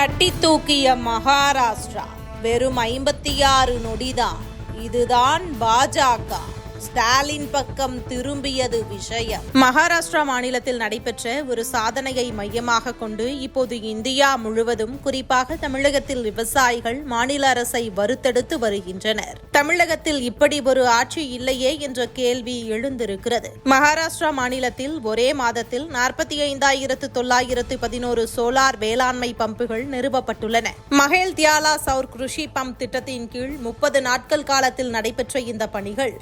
தட்டி தூக்கிய மகாராஷ்டிரா வெறும் ஐம்பத்தி ஆறு நொடிதான். இதுதான் பாஜக. ஸ்டாலின் பக்கம் திரும்பியது விஷயம் மகாராஷ்டிரா மாநிலத்தில் நடைபெற்ற ஒரு சாதனையை மையமாக கொண்டு இப்போது இந்தியா முழுவதும் குறிப்பாக தமிழகத்தில் விவசாயிகள் மாநில அரசை வறுத்தெடுத்து வருகின்றனர். தமிழகத்தில் இப்படி ஒரு ஆட்சி இல்லையே என்ற கேள்வி எழுந்திருக்கிறது. மகாராஷ்டிரா மாநிலத்தில் ஒரே மாதத்தில் நாற்பத்தி ஐந்தாயிரத்து தொள்ளாயிரத்து பதினோரு சோலார் வேளாண்மை பம்புகள் நிறுவப்பட்டுள்ளன. மகேல் தியாலா சௌர் கிருஷி பம்ப் திட்டத்தின் கீழ் முப்பது நாட்கள் காலத்தில் நடைபெற்ற இந்த பணிகள்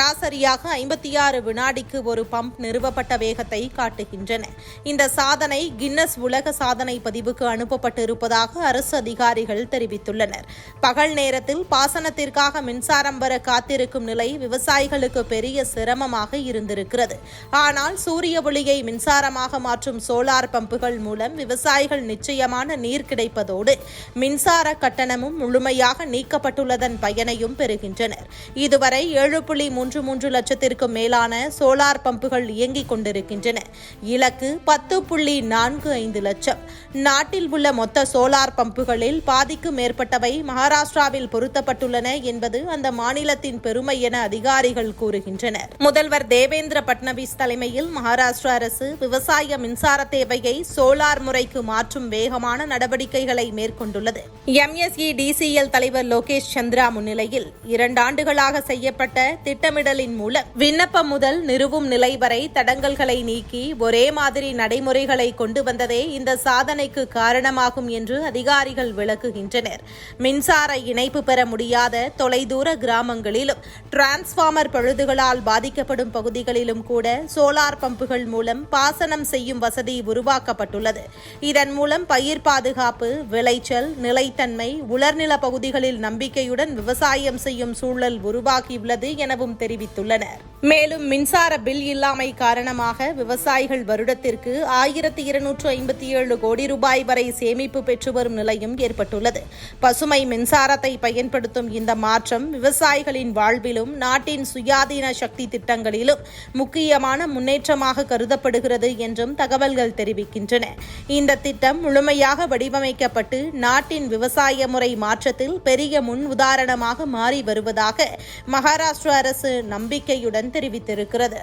சராசரியாக ஐம்பத்தி ஆறு வினாடிக்கு ஒரு பம்ப் நிறுவப்பட்ட வேகத்தை காட்டுகின்றன. இந்த சாதனை கின்னஸ் உலக சாதனை பதிவுக்கு அனுப்பப்பட்டிருப்பதாக அரசு அதிகாரிகள் தெரிவித்துள்ளனர். பகல் நேரத்தில் பாசனத்திற்காக மின்சாரம் வர காத்திருக்கும் நிலை விவசாயிகளுக்கு பெரிய சிரமமாக இருந்திருக்கிறது. ஆனால் சூரிய ஒளியை மின்சாரமாக மாற்றும் சோலார் பம்புகள் மூலம் விவசாயிகள் நிச்சயமான நீர் கிடைப்பதோடு மின்சார கட்டணமும் முழுமையாக நீக்கப்பட்டுள்ளதன் பயனையும் பெறுகின்றனர். இதுவரை ஏழு புள்ளி மூன்று மூன்று மூன்று லட்சத்திற்கும் மேலான சோலார் பம்புகள் இயங்கிக் கொண்டிருக்கின்றன. இலக்கு பத்து புள்ளி நான்கு ஐந்து லட்சம். நாட்டில் உள்ள மொத்த சோலார் பம்புகளில் பாதிக்கும் மேற்பட்டவை மகாராஷ்டிராவில் பொருத்தப்பட்டுள்ளன என்பது அந்த மாநிலத்தின் பெருமை என அதிகாரிகள் கூறுகின்றனர். முதல்வர் தேவேந்திர பட்னவிஸ் தலைமையில் மகாராஷ்டிரா அரசு விவசாய மின்சார தேவையை சோலார் முறைக்கு மாற்றும் வேகமான நடவடிக்கைகளை மேற்கொண்டுள்ளது. எம்எஸ்இ டிசிஎல் தலைவர் லோகேஷ் சந்திரா முன்னிலையில் இரண்டாண்டுகளாக செய்யப்பட்ட திட்டமிடலின் மூலம் விண்ணப்பம் முதல் நிறுவும் நிலை வரை தடங்கல்களை நீக்கி ஒரே மாதிரி நடைமுறைகளை கொண்டு வந்ததே இந்த சாதனைக்கு காரணமாகும் என்று அதிகாரிகள் விளக்குகின்றனர். மின்சார இணைப்பு பெற முடியாத தொலைதூர கிராமங்களிலும் டிரான்ஸ்ஃபார்மர் பழுதுகளால் பாதிக்கப்படும் பகுதிகளிலும் கூட சோலார் பம்புகள் மூலம் பாசனம் செய்யும் வசதி உருவாக்கப்பட்டுள்ளது. இதன் மூலம் பயிர் பாதுகாப்பு விளைச்சல் நிலைத்தன்மை உலர்நில பகுதிகளில் நம்பிக்கையுடன் விவசாயம் செய்யும் சூழல் உருவாகியுள்ளது எனவும் தெரிவித்துள்ளனர் மேலும் மின்சார பில் இல்லாமை காரணமாக விவசாயிகள் வருடத்திற்கு ஆயிரத்தி இருநூற்று ஐம்பத்தி ஏழு கோடி ரூபாய் வரை சேமிப்பு பெற்று வரும் நிலையும் ஏற்பட்டுள்ளது. பசுமை மின்சாரத்தை பயன்படுத்தும் இந்த மாற்றம் விவசாயிகளின் வாழ்விலும் நாட்டின் சுயாதீன சக்தி திட்டங்களிலும் முக்கியமான முன்னேற்றமாக கருதப்படுகிறது என்றும் தகவல்கள் தெரிவிக்கின்றன. இந்த திட்டம் முழுமையாக வடிவமைக்கப்பட்டு நாட்டின் விவசாய முறை மாற்றத்தில் பெரிய முன் உதாரணமாக மாறி வருவதாக மகாராஷ்டிர அரசு நம்பிக்கையுடன் தெரிவித்திருக்கிறது.